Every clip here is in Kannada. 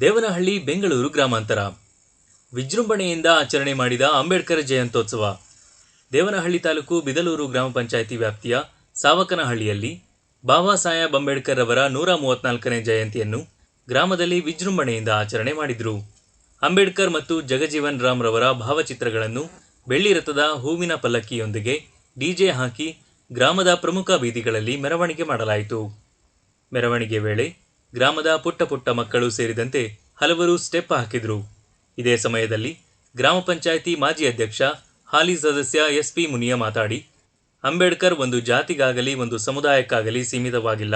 ದೇವನಹಳ್ಳಿ, ಬೆಂಗಳೂರು ಗ್ರಾಮಾಂತರ. ವಿಜೃಂಭಣೆಯಿಂದ ಆಚರಣೆ ಮಾಡಿದ ಅಂಬೇಡ್ಕರ್ ಜಯಂತ್ಯೋತ್ಸವ. ದೇವನಹಳ್ಳಿ ತಾಲೂಕು ಬಿದಲೂರು ಗ್ರಾಮ ಪಂಚಾಯಿತಿ ವ್ಯಾಪ್ತಿಯ ಸಾವಕನಹಳ್ಳಿಯಲ್ಲಿ ಬಾಬಾ ಸಾಹೇಬ್ ಅಂಬೇಡ್ಕರ್ ಅವರ ನೂರ ಮೂವತ್ನಾಲ್ಕನೇ ಜಯಂತಿಯನ್ನು ಗ್ರಾಮದಲ್ಲಿ ವಿಜೃಂಭಣೆಯಿಂದ ಆಚರಣೆ ಮಾಡಿದರು. ಅಂಬೇಡ್ಕರ್ ಮತ್ತು ಜಗಜೀವನ್ ರಾಮ್ ರವರ ಭಾವಚಿತ್ರಗಳನ್ನು ಬೆಳ್ಳಿ ರಥದ ಹೂವಿನ ಪಲ್ಲಕ್ಕಿಯೊಂದಿಗೆ ಡಿಜೆ ಹಾಕಿ ಗ್ರಾಮದ ಪ್ರಮುಖ ಬೀದಿಗಳಲ್ಲಿ ಮೆರವಣಿಗೆ ಮಾಡಲಾಯಿತು. ಮೆರವಣಿಗೆ ವೇಳೆ ಗ್ರಾಮದ ಪುಟ್ಟ ಪುಟ್ಟ ಮಕ್ಕಳು ಸೇರಿದಂತೆ ಹಲವರು ಸ್ಟೆಪ್ ಹಾಕಿದರು. ಇದೇ ಸಮಯದಲ್ಲಿ ಗ್ರಾಮ ಪಂಚಾಯಿತಿ ಮಾಜಿ ಅಧ್ಯಕ್ಷ, ಹಾಲಿ ಸದಸ್ಯ ಎಸ್ ಪಿ ಮುನಿಯ ಮಾತಾಡಿ, ಅಂಬೇಡ್ಕರ್ ಒಂದು ಜಾತಿಗಾಗಲಿ, ಒಂದು ಸಮುದಾಯಕ್ಕಾಗಲಿ ಸೀಮಿತವಾಗಿಲ್ಲ.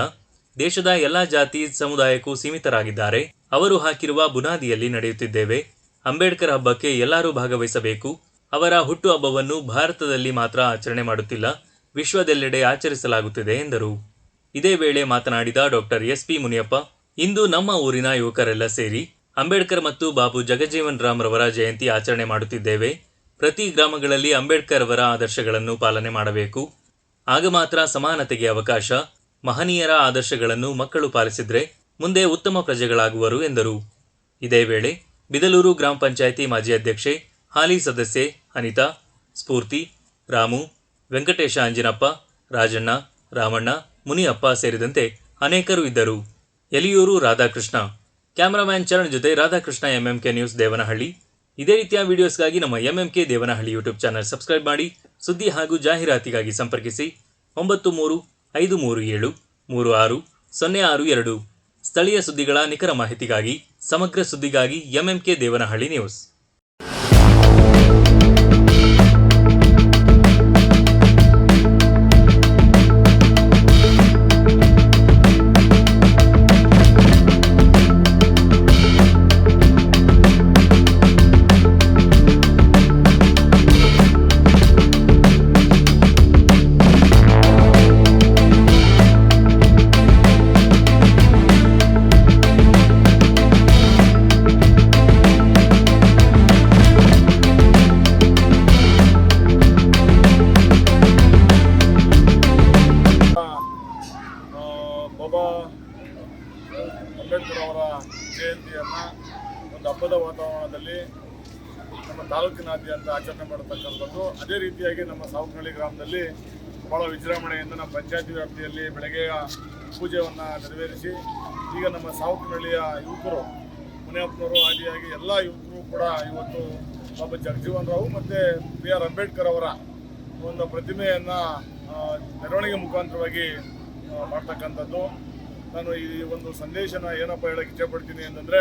ದೇಶದ ಎಲ್ಲ ಜಾತಿ ಸಮುದಾಯಕ್ಕೂ ಸೀಮಿತರಾಗಿದ್ದಾರೆ. ಅವರು ಹಾಕಿರುವ ಬುನಾದಿಯಲ್ಲಿ ನಡೆಯುತ್ತಿದ್ದೇವೆ. ಅಂಬೇಡ್ಕರ್ ಹಬ್ಬಕ್ಕೆ ಎಲ್ಲರೂ ಭಾಗವಹಿಸಬೇಕು. ಅವರ ಹುಟ್ಟುಹಬ್ಬವನ್ನು ಭಾರತದಲ್ಲಿ ಮಾತ್ರ ಆಚರಣೆ ಮಾಡುತ್ತಿಲ್ಲ. ವಿಶ್ವದೆಲ್ಲೆಡೆ ಆಚರಿಸಲಾಗುತ್ತಿದೆ ಎಂದರು. ಇದೇ ವೇಳೆ ಮಾತನಾಡಿದ ಡಾಕ್ಟರ್ ಎಸ್ ಪಿ ಮುನಿಯಪ್ಪ, ಇಂದು ನಮ್ಮ ಊರಿನ ಯುವಕರೆಲ್ಲ ಸೇರಿ ಅಂಬೇಡ್ಕರ್ ಮತ್ತು ಬಾಬು ಜಗಜೀವನ್ ರಾಮ್ ರವರ ಜಯಂತಿ ಆಚರಣೆ ಮಾಡುತ್ತಿದ್ದೇವೆ. ಪ್ರತಿ ಗ್ರಾಮಗಳಲ್ಲಿ ಅಂಬೇಡ್ಕರ್ ಅವರ ಆದರ್ಶಗಳನ್ನು ಪಾಲನೆ ಮಾಡಬೇಕು. ಆಗ ಮಾತ್ರ ಸಮಾನತೆಗೆ ಅವಕಾಶ, ಮಹನೀಯರ ಆದರ್ಶಗಳನ್ನು ಮಕ್ಕಳು ಪಾಲಿಸಿದ್ರೆ ಮುಂದೆ ಉತ್ತಮ ಪ್ರಜೆಗಳಾಗುವರು ಎಂದರು. ಇದೇ ವೇಳೆ ಬಿದಲೂರು ಗ್ರಾಮ ಪಂಚಾಯಿತಿ ಮಾಜಿ ಅಧ್ಯಕ್ಷೆ, ಹಾಲಿ ಸದಸ್ಯೆ ಅನಿತಾ, ಸ್ಫೂರ್ತಿ, ರಾಮು, ವೆಂಕಟೇಶ ಅಂಜಿನಪ್ಪ, ರಾಜಣ್ಣ, ರಾಮಣ್ಣ ಮುನಿಯಪ್ಪ ಸೇರಿದಂತೆ ಅನೇಕರು ಇದ್ದರು. ಎಲಿಯೂರು ರಾಧಾಕೃಷ್ಣ. ಕ್ಯಾಮರಾಮ್ಯಾನ್ ಚರಣ್ ಜೊತೆ ರಾಧಾಕೃಷ್ಣ ಎಂಎಂಕೆ ನ್ಯೂಸ್ ದೇವನಹಳ್ಳಿ. ಇದೇ ರೀತಿಯ ವಿಡಿಯೋಸ್ಗಾಗಿ ನಮ್ಮ MMK Devanahalli YouTube channel subscribe ಮಾಡಿ, ಸುದ್ದಿ ಹಾಗೂ ಜಾಹೀರಾತಿಗಾಗಿ ಸಂಪರ್ಕಿಸಿ. ಒಂಬತ್ತು ಮೂರು ಐದು ಮೂರು ಏಳು ಮೂರು ಆರು ಸೊನ್ನೆ ಆರು ಎರಡು. ಸ್ಥಳೀಯ ಸುದ್ದಿಗಳ ನಿಖರ ಮಾಹಿತಿಗಾಗಿ, ಸಮಗ್ರ ಸುದ್ದಿಗಾಗಿ ಎಂಎಂಕೆ ದೇವನಹಳ್ಳಿ ನ್ಯೂಸ್. ಅಂಬೇಡ್ಕರ್ ಅವರ ಜಯಂತಿಯನ್ನು ಒಂದು ಹಬ್ಬದ ವಾತಾವರಣದಲ್ಲಿ ನಮ್ಮ ತಾಲೂಕಿನಾದ್ಯಂತ ಆಚರಣೆ ಮಾಡತಕ್ಕಂಥದ್ದು. ಅದೇ ರೀತಿಯಾಗಿ ನಮ್ಮ ಸಾವಕನಹಳ್ಳಿ ಗ್ರಾಮದಲ್ಲಿ ಭಾಳ ವಿಜೃಂಭಣೆಯಿಂದ ನಮ್ಮ ಪಂಚಾಯತಿ ವ್ಯಾಪ್ತಿಯಲ್ಲಿ ಬೆಳಗ್ಗೆಯ ಪೂಜೆಯನ್ನು ನೆರವೇರಿಸಿ, ಈಗ ನಮ್ಮ ಸಾವಕನಹಳ್ಳಿಯ ಯುವಕರು, ಮುನಿಯಪ್ಪನವರು ಆದಿಯಾಗಿ ಎಲ್ಲ ಯುವಕರು ಕೂಡ ಇವತ್ತು ಬಾಬಾ ಜಗಜೀವನ್ ರಾವ್ ಮತ್ತು ಬಿ ಆರ್ ಅಂಬೇಡ್ಕರ್ ಅವರ ಒಂದು ಪ್ರತಿಮೆಯನ್ನು ಮೆರವಣಿಗೆ ಮುಖಾಂತರವಾಗಿ ಮಾಡ್ತಕ್ಕಂಥದ್ದು. ನಾನು ಈ ಒಂದು ಸಂದೇಶನ ಏನಪ್ಪ ಹೇಳಕ್ಕೆ ಇಷ್ಟಪಡ್ತೀನಿ ಅಂತಂದರೆ